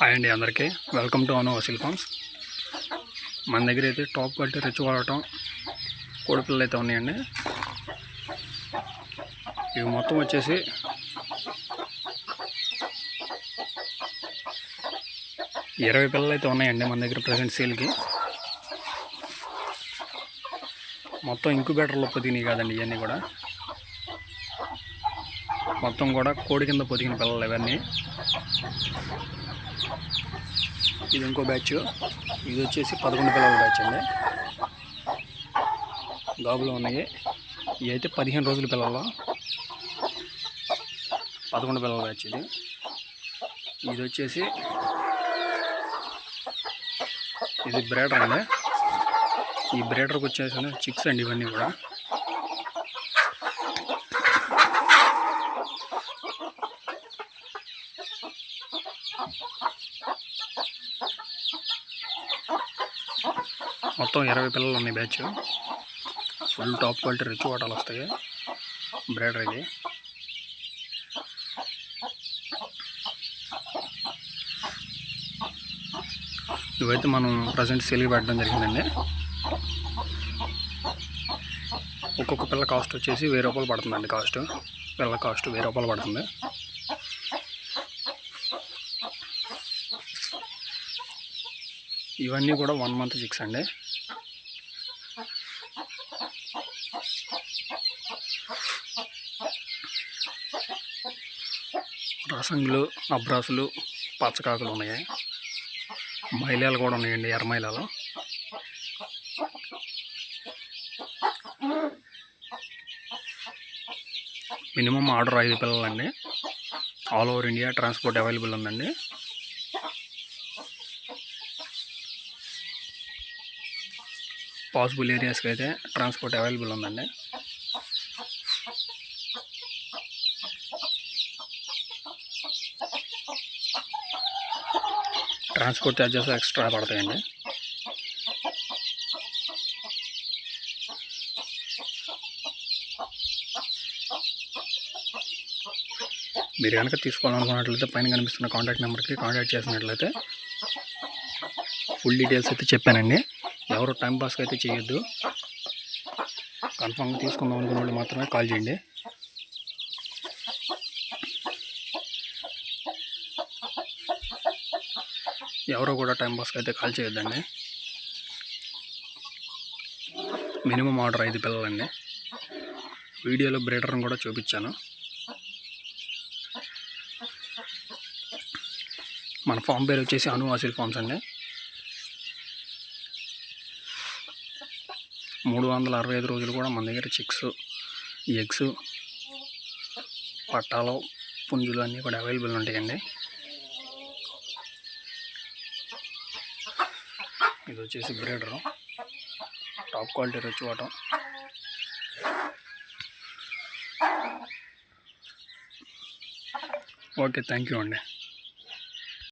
Hi అండి అందరికీ. Welcome to Anu Vaseel farms మన దగ్గర అయితే టాప్ క్వాలిటీ రిచ్ వాడటం కోడి పిల్లలు అయితే ఉన్నాయండి. ఇవి మొత్తం వచ్చేసి ఇరవై పిల్లలు అయితే ఉన్నాయండి మన దగ్గర ప్రజెంట్ సేల్కి. మొత్తం ఇంక్యుబేటర్లో పొదిగినాయి కాదండి ఇవన్నీ కూడా. మొత్తం కూడా కోడి కింద పొదిగిన పిల్లలు ఇవన్నీ. ఇది ఇంకో బ్యాచ్. ఇది వచ్చేసి పదకొండు పిల్లల బ్యాచ్ అండి. గాబులో ఉన్నాయి. ఇవి అయితే పదిహేను రోజుల పిల్లలు పదకొండు పిల్లల బ్యాచ్ ఇది. ఇది వచ్చేసి ఇది బ్రేడర్ అండి. ఈ బ్రేడర్కి వచ్చేసి చిక్స్ అండి ఇవన్నీ కూడా. మొత్తం ఇరవై పిల్లలు ఉన్నాయి batch. Full top quality rich వాటాలు వస్తాయి. బ్రేడర్ ఇది. ఇవైతే మనం ప్రజెంట్ సెలిగి పెట్టడం జరిగిందండి. ఒక్కొక్క పిల్ల కాస్ట్ వచ్చేసి వెయ్యి రూపాయలు పడుతుందండి కాస్ట్ పిల్ల కాస్ట్ వెయ్యి రూపాయలు పడుతుంది. ఇవన్నీ కూడా వన్ మంత్ చిక్స్ అండి. రసంగులు అబ్రాసులు పచ్చకాకులు ఉన్నాయి. మైలాలు కూడా ఉన్నాయండి ఎర్రమైలాలు మినిమం ఆర్డర్ ఐదు పిల్లలండి. All over India transport available ఉందండి. పాసిబుల్ ఏరియాస్కి అయితే ట్రాన్స్పోర్ట్ అవైలబుల్ ఉందండి. ట్రాన్స్పోర్ట్ ఛార్జెస్ ఎక్స్ట్రా పడతాయండి. మీరు కనుక తీసుకోవాలనుకున్నట్లయితే పైన కనిపిస్తున్న కాంటాక్ట్ నెంబర్కి కాంటాక్ట్ చేసినట్లయితే ఫుల్ డీటెయిల్స్ అయితే చెప్పానండి. ఎవరు టైం పాస్కి అయితే చేయొద్దు. కన్ఫామ్గా తీసుకుందాం అనుకున్న వాళ్ళు మాత్రమే కాల్ చేయండి. ఎవరో కూడా టైం పాస్కి అయితే కాల్ చేయొద్దండి. మినిమం ఆర్డర్ ఐదు పిల్లలండి. వీడియోలో బ్రేటర్ని కూడా చూపించాను. మన ఫామ్ పేరు వచ్చేసి అను ఆసిల్ ఫామ్స్ అండి. మూడు వందల అరవై ఐదు రోజులు కూడా మన దగ్గర చిక్స్ ఎగ్స్ పట్టాలు పుంజులు అన్నీ కూడా అవైలబుల్ ఉంటాయండి. ఇది వచ్చేసి బ్రేడరు. టాప్ క్వాలిటీ రిచ్ వాటం ఓకే థ్యాంక్ యూ అండి.